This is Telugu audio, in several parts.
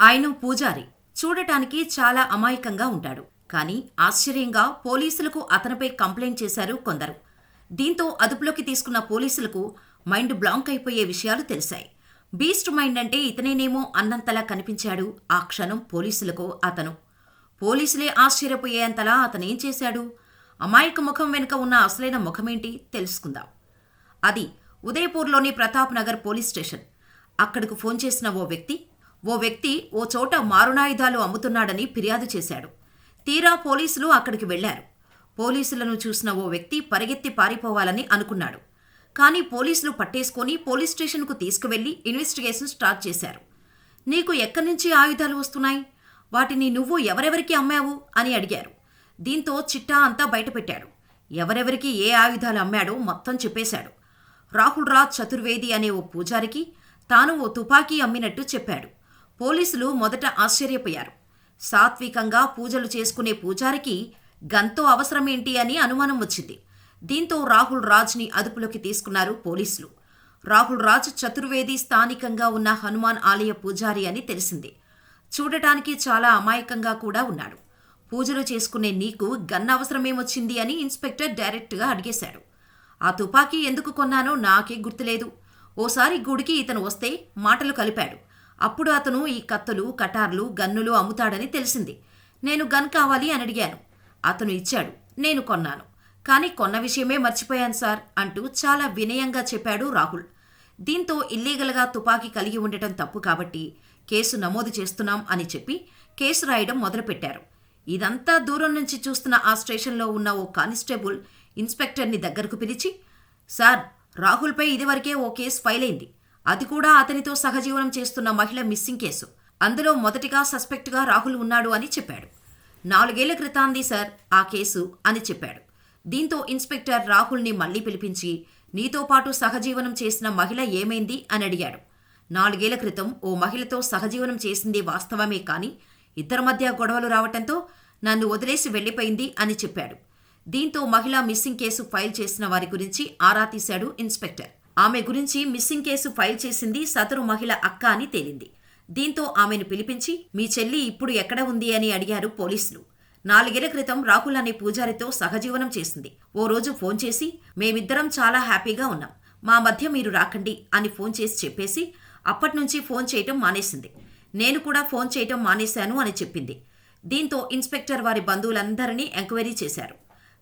ఆయన పూజారి. చూడటానికి చాలా అమాయకంగా ఉంటాడు. కానీ ఆశ్చర్యంగా పోలీసులకు అతనిపై కంప్లైంట్ చేశారు కొందరు. దీంతో అదుపులోకి తీసుకున్న పోలీసులకు మైండ్ బ్లాంక్ అయిపోయే విషయాలు తెలిసాయి. బీస్ట్ మైండ్ అంటే ఇతనేనేమో అన్నంతలా కనిపించాడు. ఆ క్షణం పోలీసులకు అతను. పోలీసులే ఆశ్చర్యపోయేంతలా అతనేం చేశాడు? అమాయక ముఖం వెనుక ఉన్న అసలైన ముఖమేంటి? తెలుసుకుందాం. అది ఉదయపూర్లోని ప్రతాప్ నగర్ పోలీస్ స్టేషన్. అక్కడకు ఫోన్ చేసిన ఓ వ్యక్తి ఓ వ్యక్తి ఓ చోట మారునాయుధాలు అమ్ముతున్నాడని ఫిర్యాదు చేశాడు. తీరా పోలీసులు అక్కడికి వెళ్ళారు. పోలీసులను చూసిన ఓ వ్యక్తి పరిగెత్తి పారిపోవాలని అనుకున్నాడు. కానీ పోలీసులు పట్టేసుకొని పోలీస్ స్టేషన్కు తీసుకువెళ్ళి ఇన్వెస్టిగేషన్ స్టార్ట్ చేశారు. నీకు ఎక్కడి నుంచి ఆయుధాలు వస్తున్నాయి? వాటిని నువ్వు ఎవరెవరికి అమ్మావు? అని అడిగారు. దీంతో చిట్టా అంతా బయటపెట్టాడు. ఎవరెవరికి ఏ ఆయుధాలు అమ్మాడో మొత్తం చెప్పేశాడు. రాహుల్ రాజ్ చతుర్వేది అనే ఓ పూజారికి తాను ఓ తుపాకీ అమ్మినట్టు చెప్పాడు. పోలీసులు మొదట ఆశ్చర్యపోయారు. సాత్వికంగా పూజలు చేసుకునే పూజారికి గంతో అవసరమేంటి అని అనుమానం వచ్చింది. దీంతో రాహుల్ రాజ్ని అదుపులోకి తీసుకున్నారు పోలీసులు. రాహుల్ రాజ్ చతుర్వేది స్థానికంగా ఉన్న హనుమాన్ ఆలయ పూజారి అని తెలిసింది. చూడటానికి చాలా అమాయకంగా కూడా ఉన్నాడు. పూజలు చేసుకునే నీకు గన్ అవసరమేమొచ్చింది అని ఇన్స్పెక్టర్ డైరెక్ట్గా అడిగేశాడు. ఆ తుపాకీ ఎందుకు కొన్నానో నాకే గుర్తులేదు. ఓసారి గుడికి ఇతను వస్తే మాటలు కలిపాడు. అప్పుడు అతను ఈ కత్తులు కటార్లు గన్నులు అమ్ముతాడని తెలిసింది. నేను గన్ కావాలి అని అడిగాను. అతను ఇచ్చాడు. నేను కొన్నాను. కానీ కొన్న విషయమే మర్చిపోయాను సార్ అంటూ చాలా వినయంగా చెప్పాడు రాహుల్. దీంతో ఇల్లీగల్గా తుపాకీ కలిగి ఉండటం తప్పు కాబట్టి కేసు నమోదు చేస్తున్నాం అని చెప్పి కేసు రాయడం మొదలుపెట్టారు. ఇదంతా దూరం నుంచి చూస్తున్న ఆ స్టేషన్లో ఉన్న ఓ కానిస్టేబుల్ ఇన్స్పెక్టర్ని దగ్గరకు పిలిచి సార్ రాహుల్పై ఇదివరకే ఓ కేసు ఫైల్ అయింది అది కూడా అతనితో సహజీవనం చేస్తున్న మహిళ మిస్సింగ్ కేసు. అందులో మొదటిగా సస్పెక్ట్గా రాహుల్ ఉన్నాడు అని చెప్పాడు. నాలుగేళ్ళ క్రితాంది సార్ ఆ కేసు అని చెప్పాడు. దీంతో ఇన్స్పెక్టర్ రాహుల్ని మళ్ళీ పిలిపించి నీతో పాటు సహజీవనం చేసిన మహిళ ఏమైంది అని అడిగాడు. నాలుగేళ్ళ క్రితం ఓ మహిళతో సహజీవనం చేసింది వాస్తవమే కాని ఇద్దరి మధ్య గొడవలు రావటంతో నన్ను వదిలేసి వెళ్ళిపోయింది అని చెప్పాడు. దీంతో మహిళ మిస్సింగ్ కేసు ఫైల్ చేసిన వారి గురించి ఆరా తీశాడు ఇన్స్పెక్టర్. ఆమె గురించి మిస్సింగ్ కేసు ఫైల్ చేసింది సదరు మహిళ అక్క అని తేలింది. దీంతో ఆమెను పిలిపించి మీ చెల్లి ఇప్పుడు ఎక్కడ ఉంది? అని అడిగారు పోలీసులు. నాలుగేళ్ళ క్రితం రాహుల్ అనే పూజారితో సహజీవనం చేసింది. ఓ రోజు ఫోన్ చేసి మేమిద్దరం చాలా హ్యాపీగా ఉన్నాం. మా మధ్య మీరు రాకండి అని ఫోన్ చేసి చెప్పేసి అప్పట్నుంచి ఫోన్ చేయటం మానేసింది. నేను కూడా ఫోన్ చేయటం మానేశాను అని చెప్పింది. దీంతో ఇన్స్పెక్టర్ వారి బంధువులందరినీ ఎంక్వైరీ చేశారు.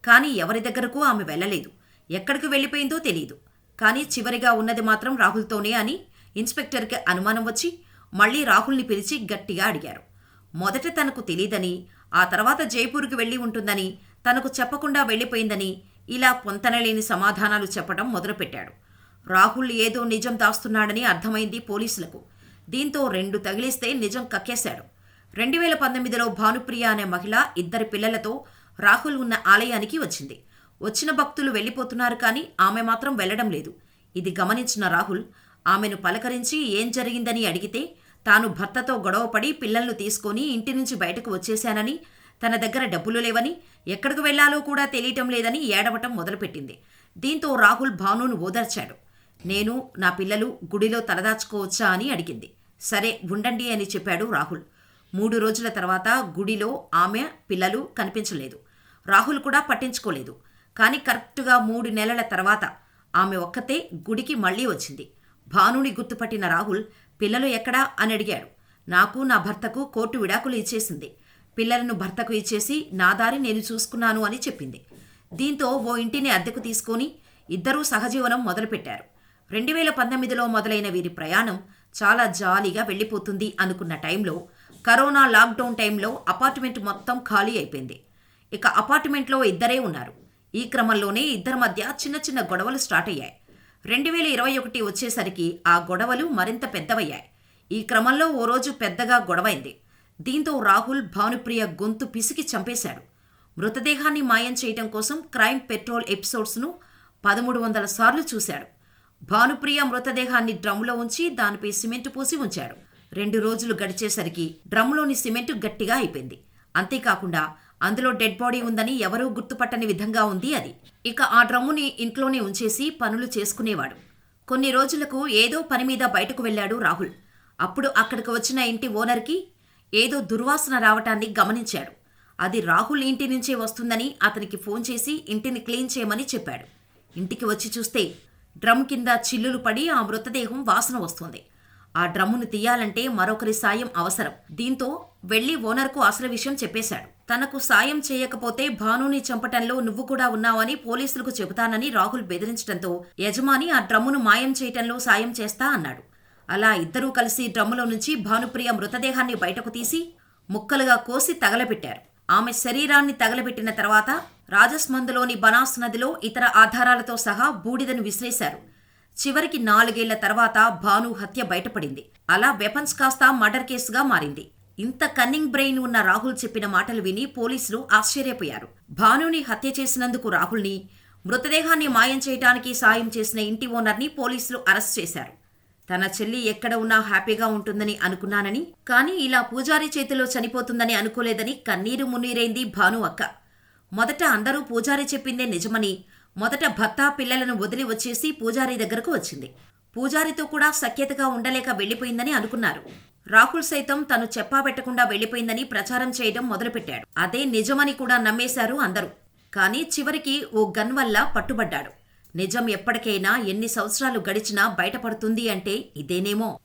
కానీ ఎవరి దగ్గరకు ఆమె వెళ్ళలేదు. ఎక్కడికి వెళ్ళిపోయిందో తెలియదు కానీ చివరిగా ఉన్నది మాత్రం రాహుల్తోనే అని ఇన్స్పెక్టర్కి అనుమానం వచ్చి మళ్ళీ రాహుల్ని పిలిచి గట్టిగా అడిగారు. మొదట తనకు తెలియదని ఆ తర్వాత జైపూర్కి వెళ్ళి ఉంటుందని తనకు చెప్పకుండా వెళ్ళిపోయిందని ఇలా పొంతనలేని సమాధానాలు చెప్పడం మొదలుపెట్టాడు. రాహుల్ ఏదో నిజం దాస్తున్నాడని అర్థమైంది పోలీసులకు. దీంతో రెండు తగిలిస్తే నిజం కక్కేశాడు. రెండు వేల పంతొమ్మిదిలో భానుప్రియ అనే మహిళ ఇద్దరి పిల్లలతో రాహుల్ ఉన్న ఆలయానికి వచ్చింది. వచ్చిన భక్తులు వెళ్ళిపోతున్నారు కానీ ఆమె మాత్రం వెళ్ళడం లేదు. ఇది గమనించిన రాహుల్ ఆమెను పలకరించి ఏం జరిగిందని అడిగితే తాను భర్తతో గొడవపడి పిల్లలను తీసుకొని ఇంటి నుంచి బయటకు వచ్చేశానని తన దగ్గర డబ్బులు లేవని ఎక్కడికి వెళ్ళాలో కూడా తెలియటం లేదని ఏడవటం మొదలుపెట్టింది. దీంతో రాహుల్ భానును ఓదార్చాడు. నేను నా పిల్లలు గుడిలో తలదాచుకోవచ్చా అని అడిగింది. సరే ఉండండి అని చెప్పాడు రాహుల్. మూడు రోజుల తర్వాత గుడిలో ఆమె పిల్లలు కనిపించలేదు. రాహుల్ కూడా పట్టించుకోలేదు. కానీ కరెక్టుగా మూడు నెలల తర్వాత ఆమె ఒక్కతే గుడికి మళ్ళీ వచ్చింది. భానుని గుర్తుపట్టిన రాహుల్ పిల్లలు ఎక్కడా? అని అడిగాడు. నాకు నా భర్తకు కోర్టు విడాకులు ఇచ్చేసింది. పిల్లలను భర్తకు ఇచ్చేసి నా దారి నేను చూసుకున్నాను అని చెప్పింది. దీంతో ఓ ఇంటిని అద్దెకు తీసుకొని ఇద్దరూ సహజీవనం మొదలుపెట్టారు. రెండు వేల పంతొమ్మిదిలో మొదలైన వీరి ప్రయాణం చాలా జాలీగా వెళ్ళిపోతుంది అనుకున్న టైంలో కరోనా లాక్డౌన్ టైంలో అపార్ట్మెంట్ మొత్తం ఖాళీ అయిపోయింది. ఇక అపార్ట్మెంట్లో ఇద్దరే ఉన్నారు. ఈ క్రమంలోనే ఇద్దరి మధ్య చిన్న చిన్న గొడవలు స్టార్ట్ అయ్యాయి. రెండు వేల ఇరవై ఒకటి వచ్చేసరికి ఆ గొడవలు మరింత పెద్దవయ్యాయి. ఈ క్రమంలో ఓ రోజు పెద్దగా గొడవైంది. దీంతో రాహుల్ భానుప్రియ గొంతు పిసికి చంపేశాడు. మృతదేహాన్ని మాయం చేయటం కోసం క్రైమ్ పెట్రోల్ ఎపిసోడ్స్ను పదమూడు వందల సార్లు చూశాడు. భానుప్రియ మృతదేహాన్ని డ్రమ్లో ఉంచి దానిపై సిమెంట్ పోసి ఉంచాడు. రెండు రోజులు గడిచేసరికి డ్రమ్లోని సిమెంట్ గట్టిగా అయిపోయింది. అంతేకాకుండా అందులో డెడ్ బాడీ ఉందని ఎవరూ గుర్తుపట్టని విధంగా ఉంది అది. ఇక ఆ డ్రమ్ముని ఇంట్లోనే ఉంచేసి పనులు చేసుకునేవాడు. కొన్ని రోజులకు ఏదో పని మీద బయటకు వెళ్ళాడు రాహుల్. అప్పుడు అక్కడికి వచ్చిన ఇంటి ఓనర్కి ఏదో దుర్వాసన రావటాన్ని గమనించాడు. అది రాహుల్ ఇంటి నుంచే వస్తుందని అతనికి ఫోన్ చేసి ఇంటిని క్లీన్ చేయమని చెప్పాడు. ఇంటికి వచ్చి చూస్తే డ్రమ్ కింద చిల్లులు పడి ఆ మృతదేహం వాసన వస్తుంది. ఆ డ్రమ్మును తీయాలంటే మరొకరి సాయం అవసరం. దీంతో వెళ్ళి ఓనర్కు అసలు విషయం చెప్పేశాడు. తనకు సాయం చేయకపోతే భానుని చంపటంలో నువ్వు కూడా ఉన్నావని పోలీసులకు చెబుతానని రాహుల్ బెదిరించడంతో యజమాని ఆ డ్రమ్మును మాయం చేయటంలో సాయం చేస్తా అన్నాడు. అలా ఇద్దరూ కలిసి డ్రమ్ములో నుంచి భానుప్రియ మృతదేహాన్ని బయటకు తీసి ముక్కలుగా కోసి తగలబెట్టారు. ఆమె శరీరాన్ని తగలబెట్టిన తర్వాత రాజస్మందులోని బనాస్ నదిలో ఇతర ఆధారాలతో సహా బూడిదను విసిరేశారు. చివరికి నాలుగేళ్ళ తర్వాత భాను హత్య బయటపడింది. అలా వెపన్స్ కాస్త మర్డర్ కేసుగా మారింది. ఇంత కన్నింగ్ బ్రెయిన్ ఉన్న రాహుల్ చెప్పిన మాటలు విని పోలీసులు ఆశ్చర్యపోయారు. భానుని హత్య చేసినందుకు రాహుల్ని మృతదేహాన్ని మాయం చేయడానికి సాయం చేసిన ఇంటి ఓనర్ని పోలీసులు అరెస్ట్ చేశారు. తన చెల్లి ఎక్కడ ఉన్నా హ్యాపీగా ఉంటుందని అనుకున్నానని కానీ ఇలా పూజారి చేతిలో చనిపోతుందని అనుకోలేదని కన్నీరు మున్నీరైంది భాను అక్క. మొదట అందరూ పూజారి చెప్పిందే నిజమని మొదట భర్త పిల్లలను వదిలి వచ్చేసి పూజారి దగ్గరకు వచ్చింది. పూజారితో కూడా సఖ్యతగా ఉండలేక వెళ్ళిపోయిందని అనుకున్నారు. రాహుల్ సైతం తను చెప్పాబెట్టకుండా వెళ్ళిపోయిందని ప్రచారం చేయడం మొదలుపెట్టాడు. అదే నిజమని కూడా నమ్మేశారు అందరూ. కానీ చివరికి ఓ గన్ వల్ల పట్టుబడ్డాడు. నిజం ఎప్పటికైనా ఎన్ని సంవత్సరాలు గడిచినా బయటపడుతుంది అంటే ఇదేనేమో.